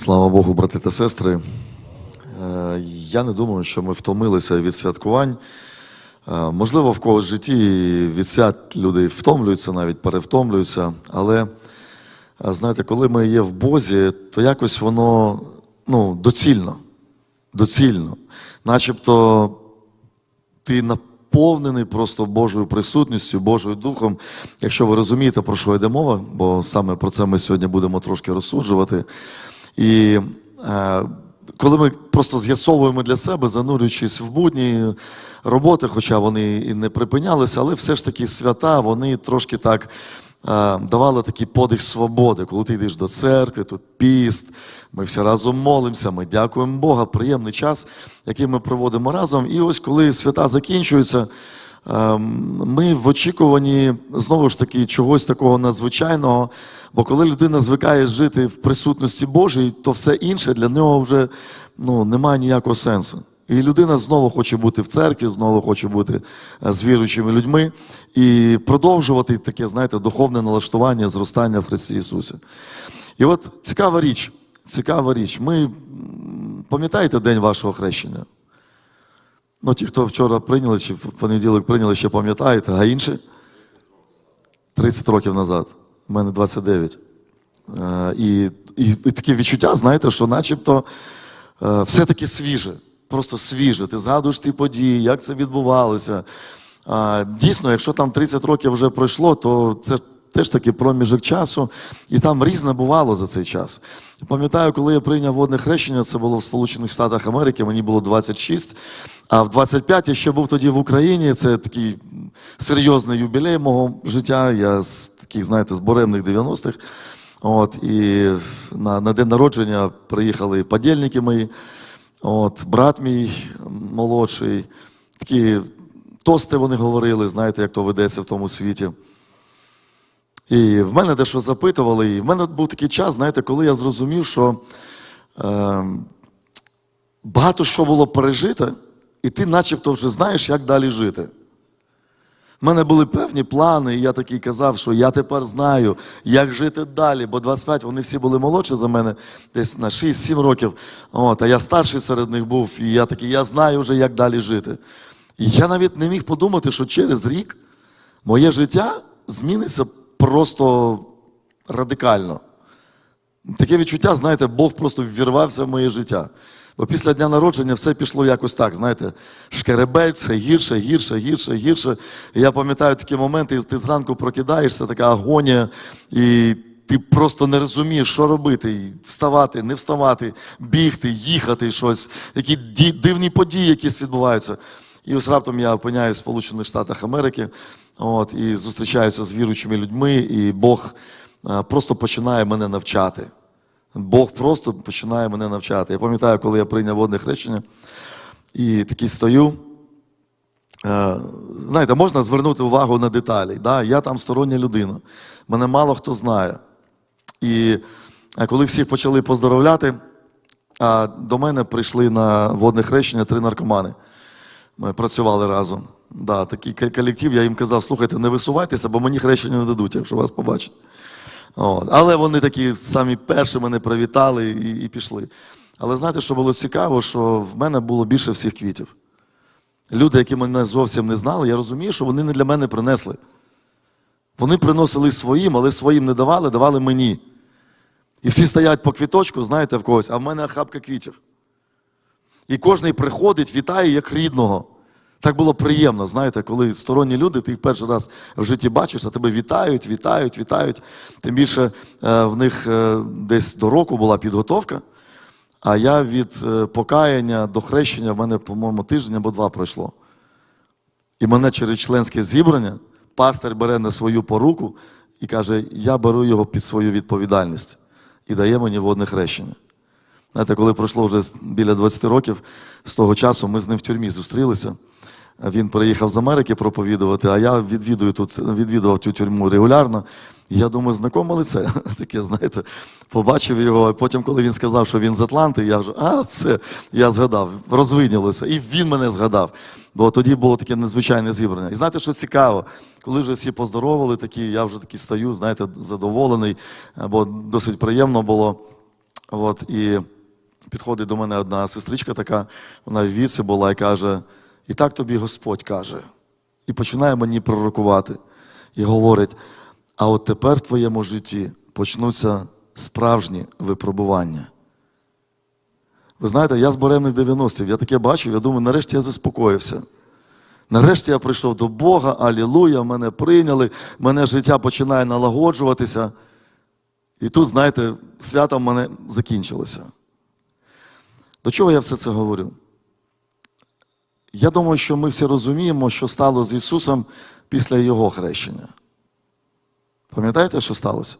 Слава Богу, брати та сестри. Е, Я не думаю, що ми втомилися від святкувань. Е, Можливо, в когось житті від свят люди втомлюються, навіть перевтомлюються. Але е, знаєте, коли ми є в Бозі, то якось воно ну, доцільно. Доцільно. Начебто ти наповнений просто Божою присутністю, Божою Духом. Якщо ви розумієте, про що йде мова, бо саме про це ми сьогодні будемо трошки розсуджувати. І е, коли ми просто з'ясовуємо для себе, занурюючись в будні роботи, хоча вони і не припинялися, але все ж таки свята, вони трошки так. е, Давали такий подих свободи, коли ти йдеш до церкви, тут піст, ми всі разом молимося, ми дякуємо Бога, приємний час, який ми проводимо разом. І ось коли свята закінчуються, ми в очікуванні знову ж таки чогось такого надзвичайного. Бо коли людина звикає жити в присутності Божій, то все інше для нього вже ну, немає ніякого сенсу. І людина знову хоче бути в церкві, знову хоче бути е, з віруючими людьми і продовжувати таке, знаєте, духовне налаштування, зростання в Христі Ісусі. І от цікава річ, цікава річ. Ми пам'ятаєте день вашого хрещення? Ну, ті, хто вчора прийняли, чи в понеділок прийняли, ще пам'ятаєте, а інші? 30 років назад. У мене 29. Е, І, і, таке відчуття, знаєте, що начебто е, все таки свіже, просто свіже. Ти згадуєш ті події, як це відбувалося. Дійсно, якщо там 30 років вже пройшло, то це теж таки проміжок часу, і там різне бувало за цей час. Пам'ятаю, коли я прийняв водне хрещення, це було в Сполучених Штатах Америки, мені було 26, а в 25 я ще був тоді в Україні. Це такий серйозний юбілей мого життя. Я з таких, знаєте, з буремних 90-х. От, і на, на день народження приїхали подільники мої, от, брат мій молодший, такі тости вони говорили, знаєте, як то ведеться в тому світі. І в мене дещо запитували, і в мене був такий час, знаєте, коли я зрозумів, що е, багато що було пережито, і ти начебто вже знаєш, як далі жити. У мене були певні плани, і я такий казав, що я тепер знаю, як жити далі. Бо 25 вони всі були молодші за мене, десь на 6-7 років. От, а я старший серед них був, і я такий, я знаю вже, як далі жити. І я навіть не міг подумати, що через рік моє життя зміниться просто радикально. Таке відчуття, знаєте, Бог просто ввірвався в моє життя. Бо після дня народження все пішло якось так, знаєте, шкеребель, все гірше, гірше, гірше, гірше. І я пам'ятаю такі моменти, і ти зранку прокидаєшся, така агонія, і ти просто не розумієш, що робити. Вставати, не вставати, бігти, їхати щось, які дивні події якісь відбуваються. І ось раптом я опиняюсь в Сполучених Штатах Америки от, і зустрічаюся з віруючими людьми, і Бог е, просто починає мене навчати. Бог просто починає мене навчати. Я пам'ятаю, коли я прийняв водне хрещення, і такий стою. Е, Знаєте, можна звернути увагу на деталі. Да? Я там стороння людина. Мене мало хто знає. І е, коли всіх почали поздоровляти, до мене прийшли на водне хрещення три наркомани. Ми працювали разом. Да, такий колектив, я їм казав, слухайте, не висувайтеся, бо мені хрещення не дадуть, якщо вас побачать. От. Але вони такі самі перші мене привітали і, і пішли. Але знаєте, що було цікаво, що в мене було більше всіх квітів. Люди, які мене зовсім не знали, я розумію, що вони не для мене принесли. Вони приносили своїм, але своїм не давали, давали мені. І всі стоять по квіточку, знаєте, в когось, а в мене хапка квітів. І кожен приходить, вітає як рідного. Так було приємно, знаєте, коли сторонні люди, ти їх перший раз в житті бачиш, а тебе вітають, вітають, вітають. Тим більше е, в них е, десь до року була підготовка, а я від е, покаяння до хрещення в мене, по-моєму, тиждень або два пройшло. І мене через членське зібрання пастир бере на свою поруку і каже: я беру його під свою відповідальність і дає мені водне хрещення. Знаєте, коли пройшло вже біля 20 років, з того часу ми з ним в тюрмі зустрілися. Він приїхав з Америки проповідувати, а я відвідую тут, відвідував цю тюрму регулярно. І я думаю, знакоме лице. Таке, знаєте, побачив його. а Потім, коли він сказав, що він з Атланти, я вже, а, все, я згадав, розвинялося. І він мене згадав. Бо тоді було таке незвичайне зібрання. І знаєте, що цікаво, коли вже всі поздоровали, такі, я вже такий стою, знаєте, задоволений, бо досить приємно було. От, і підходить до мене одна сестричка така, вона в віці була і каже: І так тобі Господь каже. І починає мені пророкувати. І говорить: а от тепер в твоєму житті почнуться справжні випробування. Ви знаєте, я з буремних 90-х, я таке бачив, я думаю, нарешті я заспокоївся. Нарешті я прийшов до Бога, алілуя, мене прийняли, мене життя починає налагоджуватися. І тут, знаєте, свято в мене закінчилося. До чого я все це говорю? Я думаю, що ми всі розуміємо, що стало з Ісусом після Його хрещення. Пам'ятаєте, що сталося?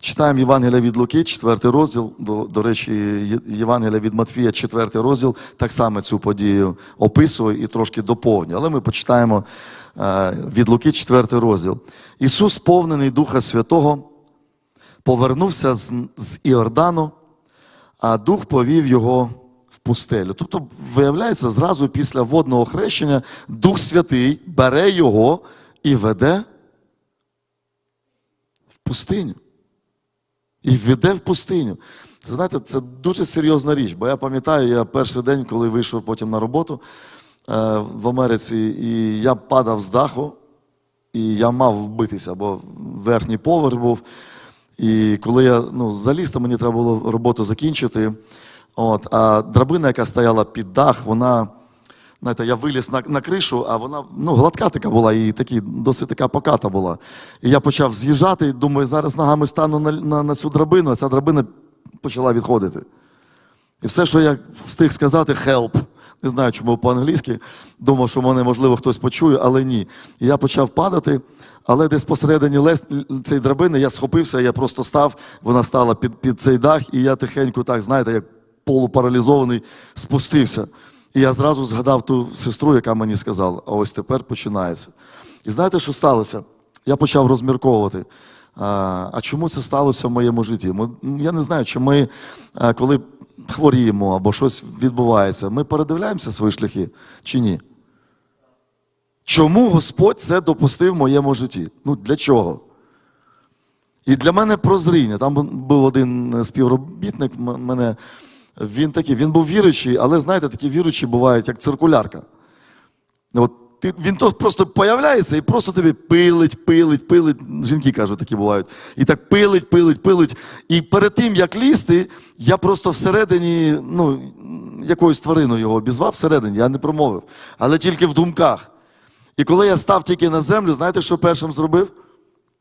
Читаємо Євангелія від Луки, 4 розділ. До, до речі, Євангелія від Матфія, 4 розділ, так само цю подію описує і трошки доповнює. Але ми почитаємо е, від Луки, 4 розділ. Ісус, сповнений Духа Святого, повернувся з, з Іордану, а Дух повів його пустелю. Тобто, виявляється, зразу після водного хрещення Дух Святий бере його і веде в пустиню. І веде в пустиню. Це знаєте, це дуже серйозна річ. Бо я пам'ятаю, я перший день, коли вийшов потім на роботу е, в Америці, і я падав з даху, і я мав вбитися, бо верхній поверх був. І коли я ну, заліз, то мені треба було роботу закінчити. От, а драбина, яка стояла під дах, вона, знаєте, я виліз на, на кришу, а вона ну, гладка така була і такі, досить така поката була. І я почав з'їжджати, і думаю, зараз ногами стану на, на, на цю драбину, а ця драбина почала відходити. І все, що я встиг сказати, help. Не знаю, чому по-англійськи. Думав, що мене, можливо, хтось почує, але ні. І я почав падати, але десь посередині лес цієї драбини я схопився, я просто став, вона стала під, під цей дах, і я тихенько, так, знаєте, як полупаралізований, спустився. І я зразу згадав ту сестру, яка мені сказала, а ось тепер починається. І знаєте, що сталося? Я почав розмірковувати. А, чому це сталося в моєму житті? Я не знаю, чи ми, коли хворіємо або щось відбувається, ми передивляємося свої шляхи чи ні? Чому Господь це допустив в моєму житті? Ну, для чого? І для мене прозріння. Там був один співробітник мене. Він такий, він був віруючий, але знаєте, такі віруючі бувають, як циркулярка. От ти, він то просто появляється і просто тобі пилить, пилить, пилить. Жінки кажуть, такі бувають. І так пилить, пилить, пилить. І перед тим, як лізти, я просто всередині, ну, якоюсь твариною його обізвав всередині, я не промовив, але тільки в думках. І коли я став тільки на землю, знаєте, що першим зробив?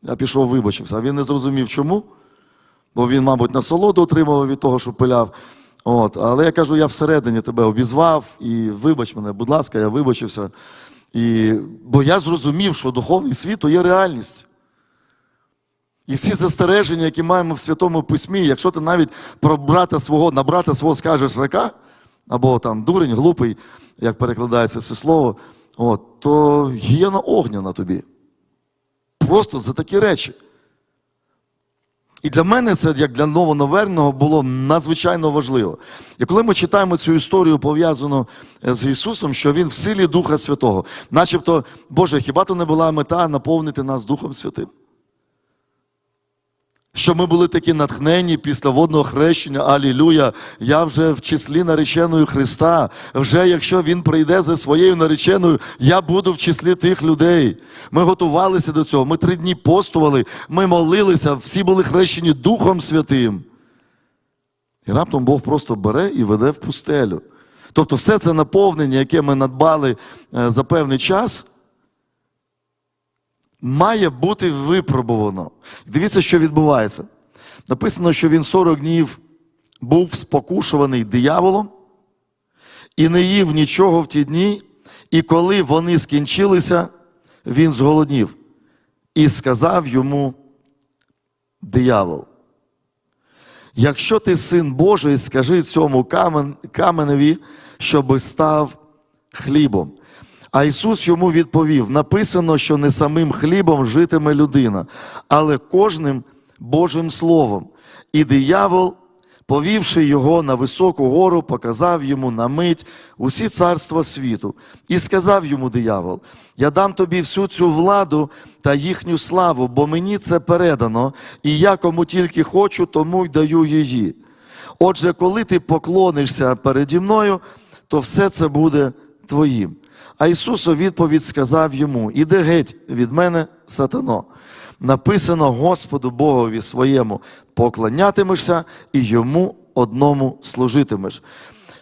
Я пішов, вибачився. А він не зрозумів, чому. Бо він, мабуть, насолоду отримував від того, що пиляв. От. Але я кажу, я всередині тебе обізвав і вибач мене, будь ласка, я вибачився. І... Бо я зрозумів, що духовний світ то є реальність. І всі застереження, які маємо в Святому Письмі, якщо ти навіть про брата свого, на брата свого скажеш рака, або там дурень, глупий, як перекладається це слово, от, то гієна огня на тобі. Просто за такі речі. І для мене це, як для новонаверного, було надзвичайно важливо. І коли ми читаємо цю історію, пов'язану е, з Ісусом, що Він в силі Духа Святого, начебто, Боже, хіба то не була мета наповнити нас Духом Святим? Щоб ми були такі натхнені після водного хрещення, алілюя, я вже в числі нареченої Христа. Вже якщо Він прийде за своєю нареченою, я буду в числі тих людей. Ми готувалися до цього, ми три дні постували, ми молилися, всі були хрещені Духом Святим. І раптом Бог просто бере і веде в пустелю. Тобто, все це наповнення, яке ми надбали е, за певний час, має бути випробувано. Дивіться, що відбувається. Написано, що він 40 днів був спокушуваний дияволом і не їв нічого в ті дні, і коли вони скінчилися, він зголоднів. І сказав йому диявол. Якщо ти син Божий, скажи цьому камен, каменеві, щоби став хлібом. А Ісус йому відповів: написано, що не самим хлібом житиме людина, але кожним Божим Словом. І диявол, повівши його на високу гору, показав йому на мить усі царства світу. І сказав йому диявол: Я дам тобі всю цю владу та їхню славу, бо мені це передано, і я кому тільки хочу, тому й даю її. Отже, коли ти поклонишся переді мною, то все це буде твоїм. А Ісус у відповідь сказав йому: Іди геть від мене, сатано. Написано Господу Богові своєму, поклонятимешся і йому одному служитимеш.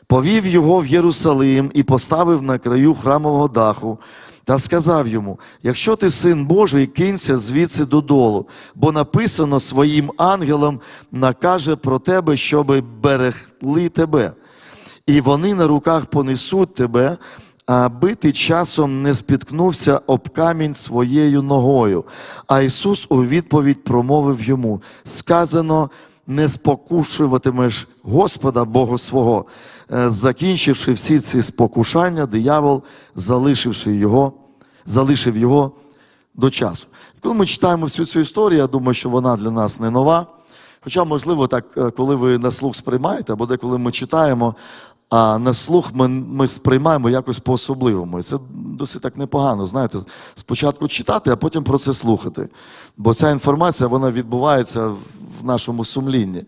Повів його в Єрусалим і поставив на краю храмового даху, та сказав йому: Якщо ти син Божий, кинься звідси додолу, бо написано своїм ангелам накаже про тебе, щоби берегли тебе. І вони на руках понесуть тебе, аби ти часом не спіткнувся об камінь своєю ногою. А Ісус у відповідь промовив йому: сказано, не спокушуватимеш Господа Бога свого. Е, Закінчивши всі ці спокушання, диявол, залишивши його, залишив його до часу. Коли ми читаємо всю цю історію, я думаю, що вона для нас не нова. Хоча, можливо, так, е, коли ви на слух сприймаєте, або деколи ми читаємо, а на слух ми, ми сприймаємо якось по-особливому. І це досить так непогано, знаєте, спочатку читати, а потім про це слухати. Бо ця інформація вона відбувається в нашому сумлінні.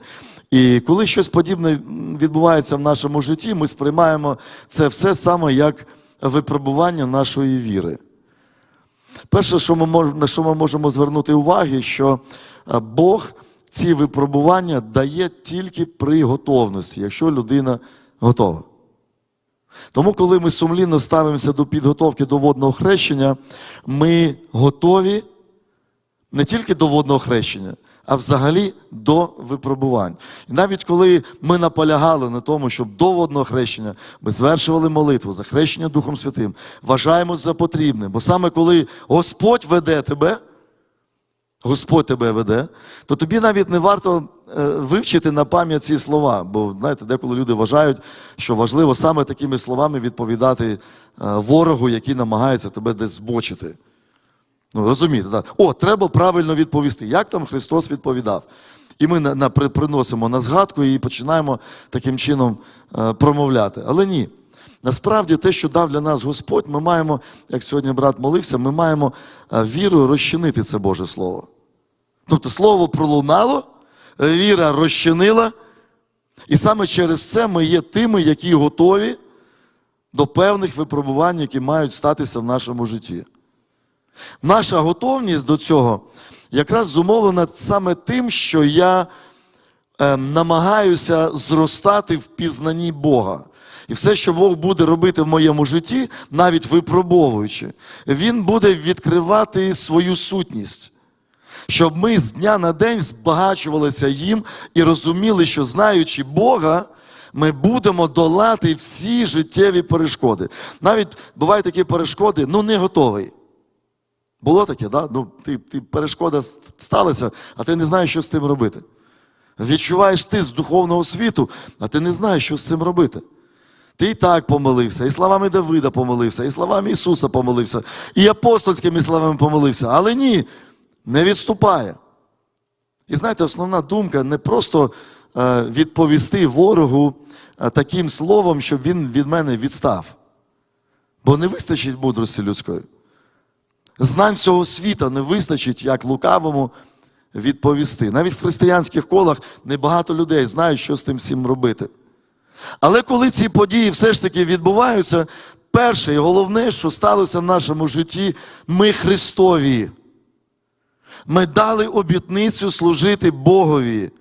І коли щось подібне відбувається в нашому житті, ми сприймаємо це все саме як випробування нашої віри. Перше, що ми на що ми можемо звернути увагу, що е, Бог ці випробування дає тільки при готовності, якщо людина готова. Тому, коли ми сумлінно ставимося до підготовки до водного хрещення, ми готові не тільки до водного хрещення, а взагалі до випробувань. І навіть коли ми наполягали на тому, щоб до водного хрещення ми звершували молитву за хрещення Духом Святим, вважаємо за потрібне. Бо саме коли Господь веде тебе, Господь тебе веде, то тобі навіть не варто вивчити на пам'ять ці слова. Бо знаєте, деколи люди вважають, що важливо саме такими словами відповідати е, ворогу, який намагається тебе десь збочити. Ну, розумієте, так? О, треба правильно відповісти. Як там Христос відповідав? І ми на, на, при- приносимо на згадку і починаємо таким чином е, промовляти. Але ні. Насправді, те, що дав для нас Господь, ми маємо, як сьогодні брат молився, ми маємо е, вірою розчинити це Боже Слово. Тобто слово пролунало, е, віра розчинила, і саме через це ми є тими, які готові до певних випробувань, які мають статися в нашому житті. Наша готовність до цього якраз зумовлена саме тим, що я е, намагаюся зростати в пізнанні Бога. І все, що Бог буде робити в моєму житті, навіть випробовуючи, Він буде відкривати свою сутність. Щоб ми з дня на день збагачувалися їм і розуміли, що знаючи Бога, ми будемо долати всі життєві перешкоди. Навіть бувають такі перешкоди, ну не готовий. Було таке, да? ну, ти, ти перешкода сталася, а ти не знаєш, що з цим робити. Відчуваєш ти з духовного світу, а ти не знаєш, що з цим робити. Ти і так помолився, і словами Давида помолився, і словами Ісуса помолився, і апостольськими словами помолився. Але ні, не відступає. І знаєте, основна думка не просто е, відповісти ворогу таким словом, щоб він від мене відстав. Бо не вистачить мудрості людської. Знань всього світа не вистачить, як лукавому відповісти. Навіть в християнських колах небагато людей знають, що з тим всім робити. Але коли ці події все ж таки відбуваються, перше і головне, що сталося в нашому житті, ми Христові. Ми дали обітницю служити Богові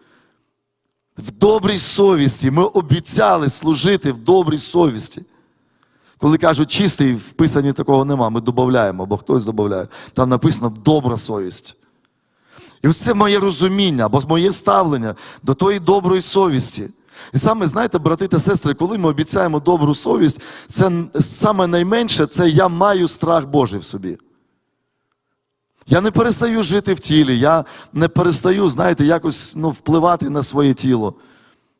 в добрій совісті. Ми обіцяли служити в добрій совісті. Коли кажуть чистий, в писанні такого нема, ми додаємо, або хтось додає. Там написано добра совість. І ось це моє розуміння, або моє ставлення до тої доброї совісті. І саме, знаєте, брати та сестри, коли ми обіцяємо добру совість, це саме найменше це я маю страх Божий в собі. Я не перестаю жити в тілі, я не перестаю, знаєте, якось ну, впливати на своє тіло.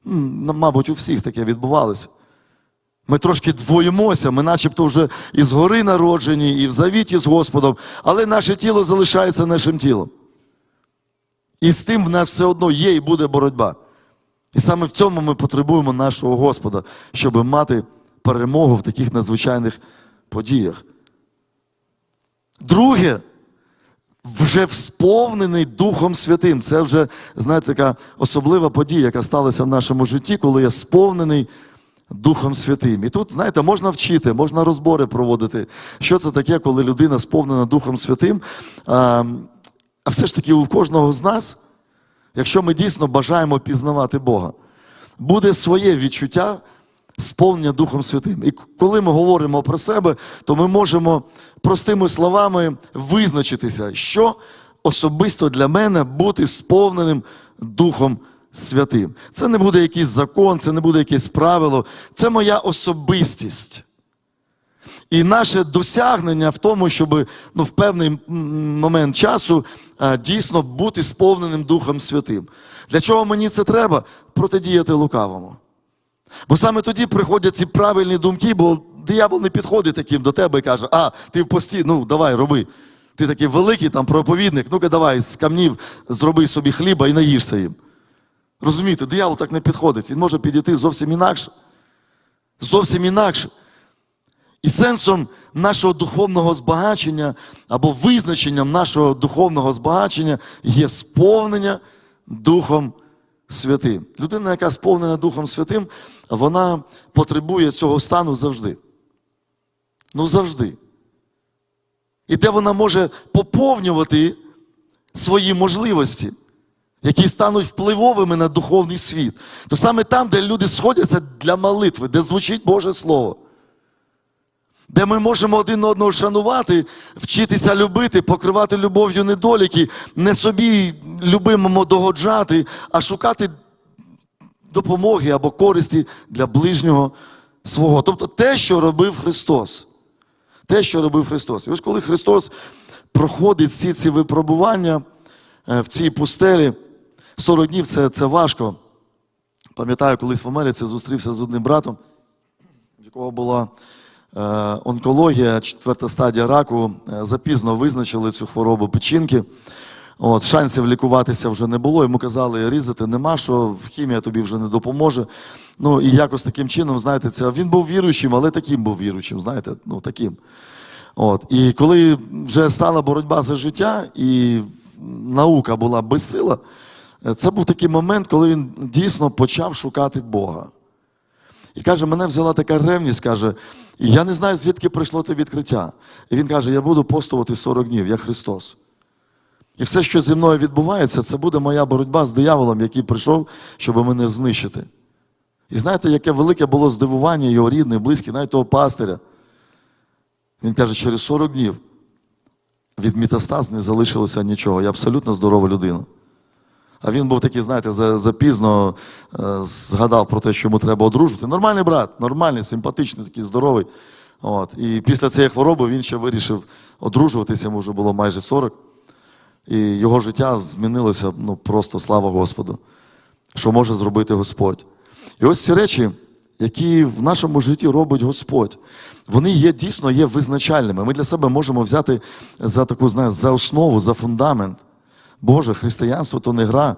Мабуть, у всіх таке відбувалося. Ми трошки двоїмося, ми начебто вже і згори народжені, і в завіті з Господом, але наше тіло залишається нашим тілом. І з тим в нас все одно є і буде боротьба. І саме в цьому ми потребуємо нашого Господа, щоб мати перемогу в таких надзвичайних подіях. Друге, вже сповнений Духом Святим. Це вже, знаєте, така особлива подія, яка сталася в нашому житті, коли я сповнений Духом Святим. І тут, знаєте, можна вчити, можна розбори проводити. Що це таке, коли людина сповнена Духом Святим? А, все ж таки у кожного з нас, якщо ми дійсно бажаємо пізнавати Бога, буде своє відчуття сповнення Духом Святим. І коли ми говоримо про себе, то ми можемо простими словами визначитися, що особисто для мене бути сповненим Духом Святим. Це не буде якийсь закон, це не буде якесь правило, це моя особистість. І наше досягнення в тому, щоб ну, в певний момент часу а, дійсно бути сповненим Духом Святим. Для чого мені це треба? Протидіяти лукавому. Бо саме тоді приходять ці правильні думки, бо диявол не підходить таким до тебе і каже, а, ти в пості, ну давай, роби. Ти такий великий там проповідник, ну-ка давай з камнів зроби собі хліба і наїшся їм. Розумієте, диявол так не підходить. Він може підійти зовсім інакше. Зовсім інакше. І сенсом нашого духовного збагачення або визначенням нашого духовного збагачення є сповнення Духом Святим. Людина, яка сповнена Духом Святим, вона потребує цього стану завжди. Ну, завжди. І де вона може поповнювати свої можливості, які стануть впливовими на духовний світ. То саме там, де люди сходяться для молитви, де звучить Боже Слово де ми можемо один одного шанувати, вчитися любити, покривати любов'ю недоліки, не собі любимому догоджати, а шукати допомоги або користі для ближнього свого. Тобто те, що робив Христос. Те, що робив Христос. І ось коли Христос проходить всі ці випробування е, в цій пустелі, 40 днів це, це важко. Пам'ятаю, колись в Америці зустрівся з одним братом, в якого була онкологія, четверта стадія раку. Е, Запізно визначили цю хворобу печінки. От, шансів лікуватися вже не було. Йому казали, різати нема, що хімія тобі вже не допоможе. Ну і якось таким чином, знаєте, це він був віруючим, але таким був віруючим, знаєте, ну таким. От. І коли вже стала боротьба за життя, і наука була безсила, е, це був такий момент, коли він дійсно почав шукати Бога. І каже, мене взяла така ревність, каже, і я не знаю, звідки прийшло те відкриття. І він каже, я буду постувати 40 днів, я Христос. І все, що зі мною відбувається, це буде моя боротьба з дияволом, який прийшов, щоб мене знищити. І знаєте, яке велике було здивування його рідний, близький, навіть того пастиря. Він каже, через 40 днів від метастаз не залишилося нічого. Я абсолютно здорова людина. А він був такий, знаєте, за- запізно е, згадав про те, що йому треба одружувати. Нормальний брат, нормальний, симпатичний, такий здоровий. От. І після цієї хвороби він ще вирішив одружуватися, йому вже було майже 40. І його життя змінилося ну, просто слава Господу, що може зробити Господь. І ось ці речі, які в нашому житті робить Господь, вони є дійсно є визначальними. Ми для себе можемо взяти за таку, знаєте, за основу, за фундамент. Боже, християнство то не гра.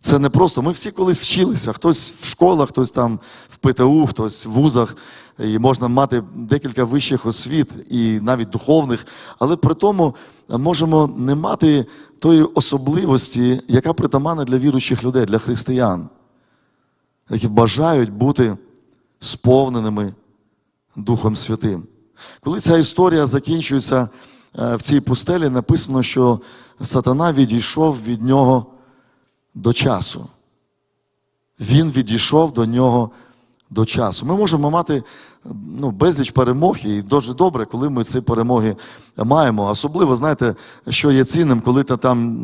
Це не просто. Ми всі колись вчилися. Хтось в школах, хтось там в ПТУ, хтось в вузах, і можна мати декілька вищих освіт і навіть духовних, але при тому можемо не мати тої особливості, яка притаманна для віруючих людей, для християн, які бажають бути сповненими Духом Святим. Коли ця історія закінчується в цій пустелі, написано, що сатана відійшов від нього до часу. Він відійшов до нього до часу. Ми можемо мати ну, безліч перемог, і дуже добре, коли ми ці перемоги маємо. Особливо, знаєте, що є цінним, коли ти там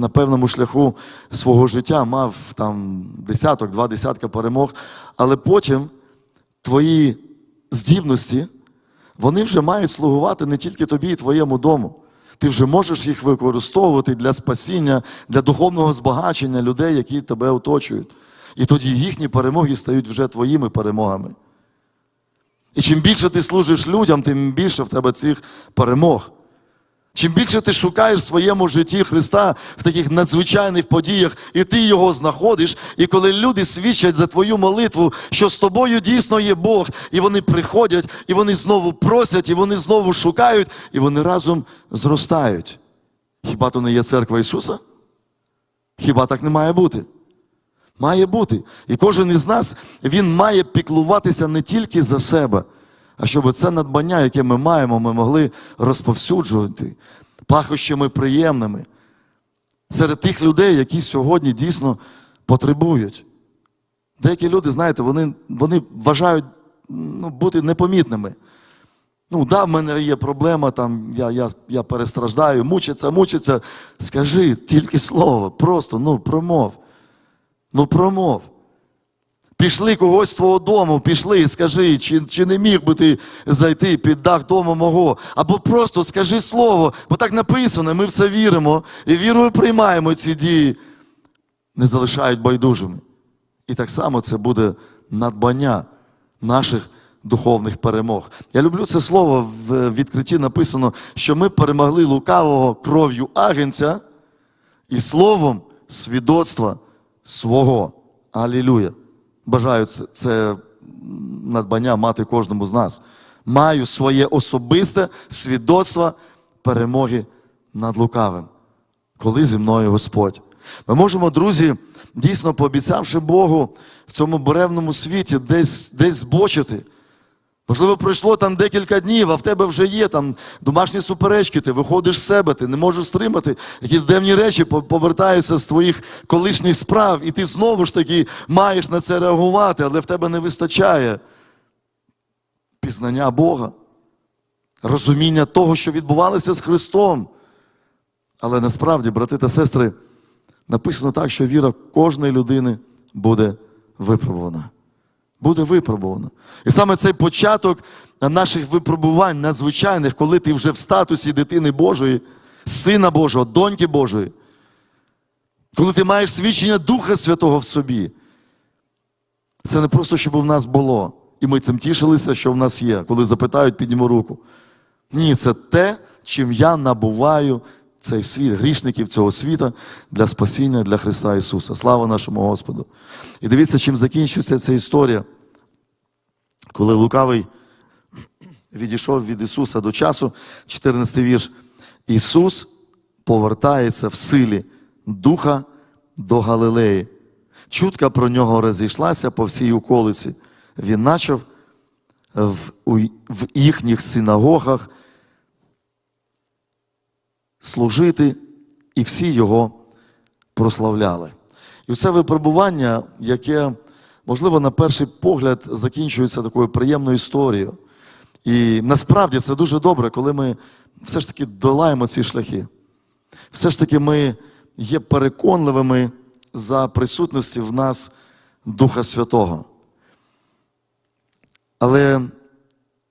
на певному шляху свого життя мав там десяток, два десятка перемог, але потім твої здібності, вони вже мають слугувати не тільки тобі і твоєму дому. Ти вже можеш їх використовувати для спасіння, для духовного збагачення людей, які тебе оточують. І тоді їхні перемоги стають вже твоїми перемогами. І чим більше ти служиш людям, тим більше в тебе цих перемог. Чим більше ти шукаєш в своєму житті Христа в таких надзвичайних подіях, і ти його знаходиш, і коли люди свідчать за твою молитву, що з тобою дійсно є Бог, і вони приходять, і вони знову просять, і вони знову шукають, і вони разом зростають. Хіба то не є церква Ісуса? Хіба так не має бути? Має бути. І кожен із нас він має піклуватися не тільки за себе, а щоб це надбання, яке ми маємо, ми могли розповсюджувати пахощами приємними серед тих людей, які сьогодні дійсно потребують. Деякі люди, знаєте, вони, вони вважають ну, бути непомітними. Ну, да, в мене є проблема, там, я, я, я перестраждаю, мучиться, мучиться. Скажи тільки слово, просто ну, промов. Ну, промов. Пішли когось з твого дому, пішли і скажи, чи, чи не міг би ти зайти під дах дому мого. Або просто скажи слово, бо так написано, ми все віримо і вірою приймаємо ці дії, не залишають байдужими. І так само це буде надбання наших духовних перемог. Я люблю це слово в відкритті написано, що ми перемогли лукавого кров'ю агенця і словом свідоцтва свого. Алілюя. Бажаю це, надбання мати кожному з нас. Маю своє особисте свідоцтво перемоги над лукавим. Коли зі мною Господь. Ми можемо, друзі, дійсно пообіцявши Богу в цьому буревному світі десь, десь збочити. Можливо, пройшло там декілька днів, а в тебе вже є там домашні суперечки, ти виходиш з себе, ти не можеш стримати. Якісь дивні речі повертаються з твоїх колишніх справ, і ти знову ж таки маєш на це реагувати, але в тебе не вистачає пізнання Бога, розуміння того, що відбувалося з Христом. Але насправді, брати та сестри, написано так, що віра кожної людини буде випробувана. Буде випробувана. І саме цей початок наших випробувань надзвичайних, коли ти вже в статусі дитини Божої, сина Божого, доньки Божої, коли ти маєш свідчення Духа Святого в собі. Це не просто, щоб в нас було. І ми цим тішилися, що в нас є. Коли запитають, підніму руку. Ні, це те, чим я набуваю цей світ, грішників цього світа для спасіння для Христа Ісуса. Слава нашому Господу. І дивіться, чим закінчується ця історія. Коли лукавий відійшов від Ісуса до часу, 14 вірш, Ісус повертається в силі Духа до Галилеї. Чутка про нього розійшлася по всій околиці. Він почав в, в їхніх синагогах служити, і всі його прославляли. І це випробування, яке, можливо, на перший погляд закінчується такою приємною історією. І насправді це дуже добре, коли ми все ж таки долаємо ці шляхи. Все ж таки ми є переконливими за присутності в нас Духа Святого. Але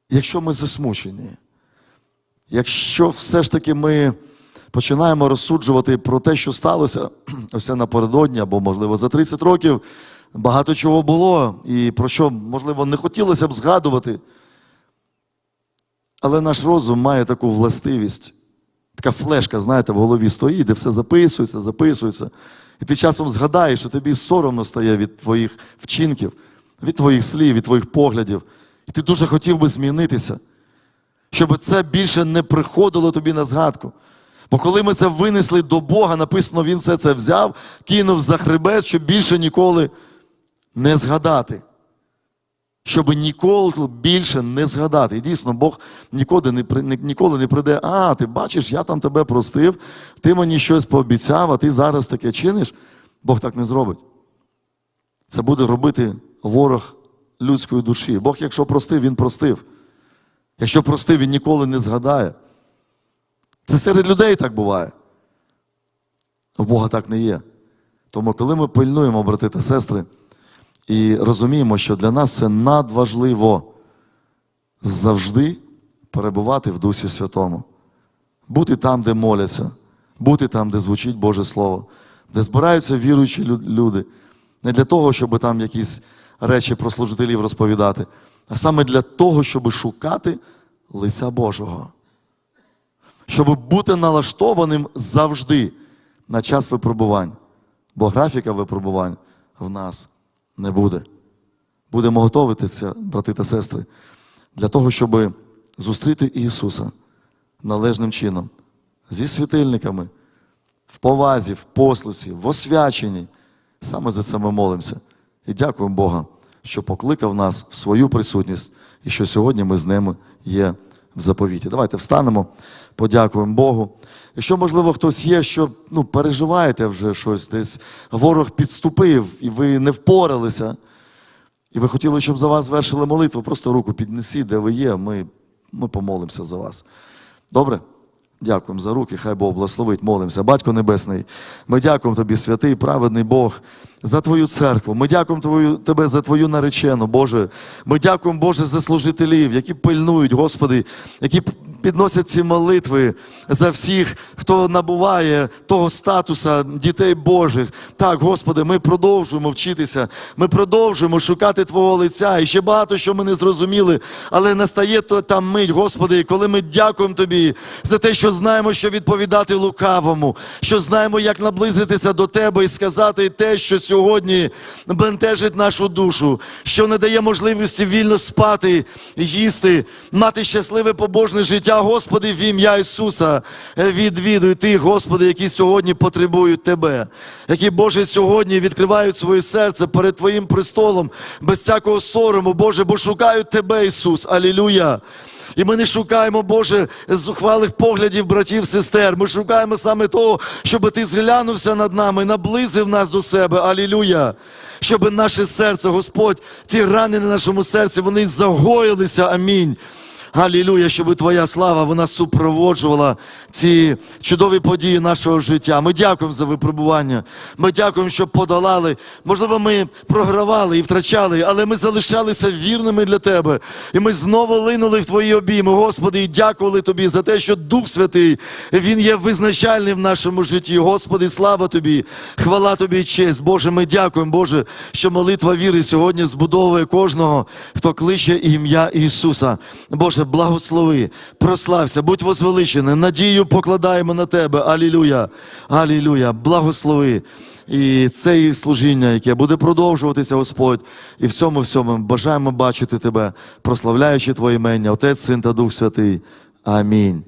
якщо ми засмучені, якщо все ж таки ми починаємо розсуджувати про те, що сталося ось напередодні, або, можливо, за 30 років багато чого було, і про що, можливо, не хотілося б згадувати. Але наш розум має таку властивість, така флешка, знаєте, в голові стоїть, де все записується, записується. І ти часом згадаєш, що тобі соромно стає від твоїх вчинків, від твоїх слів, від твоїх поглядів. І ти дуже хотів би змінитися, щоб це більше не приходило тобі на згадку. Бо коли ми це винесли до Бога, написано, Він все це взяв, кинув за хребет, щоб більше ніколи не згадати. Щоб ніколи більше не згадати. І дійсно, Бог ніколи не, ні- ніколи не прийде, а, ти бачиш, я там тебе простив, ти мені щось пообіцяв, а ти зараз таке чиниш. Бог так не зробить. Це буде робити ворог людської душі. Бог, якщо простив, він простив. Якщо простив, він ніколи не згадає. Це серед людей так буває. У Бога так не є. Тому, коли ми пильнуємо, брати та сестри, і розуміємо, що для нас це надважливо завжди перебувати в Дусі Святому, бути там, де моляться, бути там, де звучить Боже Слово, де збираються віруючі люди. Не для того, щоб там якісь речі про служителів розповідати, а саме для того, щоб шукати лиця Божого. Щоб бути налаштованим завжди на час випробувань. Бо графіка випробувань в нас не буде. Будемо готуватися, брати та сестри, для того, щоб зустріти Ісуса належним чином, зі світильниками, в повазі, в послусі, в освяченні. Саме за це ми молимося. І дякуємо Бога, що покликав нас в свою присутність і що сьогодні ми з ними є в заповіті. Давайте встанемо, подякуємо Богу. Якщо, можливо, хтось є, що ну, переживаєте вже щось, десь ворог підступив і ви не впоралися, і ви хотіли, щоб за вас звершили молитву, просто руку піднесіть, де ви є, ми, ми помолимося за вас. Добре? Дякуємо за руки, хай Бог благословить, молимося. Батько Небесний, ми дякуємо Тобі, святий, праведний Бог, за Твою церкву. Ми дякуємо твою, Тебе за Твою наречену, Боже. Ми дякуємо, Боже, за служителів, які пильнують, Господи, які підносять ці молитви за всіх, хто набуває того статуса дітей Божих. Так, Господи, ми продовжуємо вчитися, ми продовжуємо шукати Твого лиця. І ще багато що ми не зрозуміли, але настає та мить, Господи, коли ми дякуємо Тобі за те, що знаємо, що відповідати лукавому, що знаємо, як наблизитися до Тебе і сказати те, що сьогодні бентежить нашу душу, що не дає можливості вільно спати, їсти, мати щасливе побожне життя. Господи, в ім'я Ісуса е, відвідуй тих, Господи, які сьогодні потребують Тебе, які, Боже, сьогодні відкривають своє серце перед Твоїм престолом без всякого сорому, Боже, бо шукають Тебе, Ісус. Алілуя. І ми не шукаємо, Боже, зухвалих поглядів братів, сестер. Ми шукаємо саме того, щоб Ти зглянувся над нами, наблизив нас до себе. Алілюя. Щоб наше серце, Господь, ці рани на нашому серці, вони загоїлися. Амінь. Алілюя, щоб Твоя слава вона супроводжувала ці чудові події нашого життя. Ми дякуємо за випробування. Ми дякуємо, що подолали. Можливо, ми програвали і втрачали, але ми залишалися вірними для Тебе. І ми знову линули в Твої обійми, Господи, і дякували Тобі за те, що Дух Святий Він є визначальним в нашому житті. Господи, слава Тобі, хвала Тобі і честь. Боже, ми дякуємо, Боже, що молитва віри сьогодні збудовує кожного, хто кличе ім'я Ісуса. Боже, благослови, прослався, будь возвеличений, надію покладаємо на Тебе. Алілюя, алілюя, благослови. І це їх служіння, яке буде продовжуватися, Господь. І в цьому всьому бажаємо бачити Тебе, прославляючи Твоє імення, Отець, Син та Дух Святий. Амінь.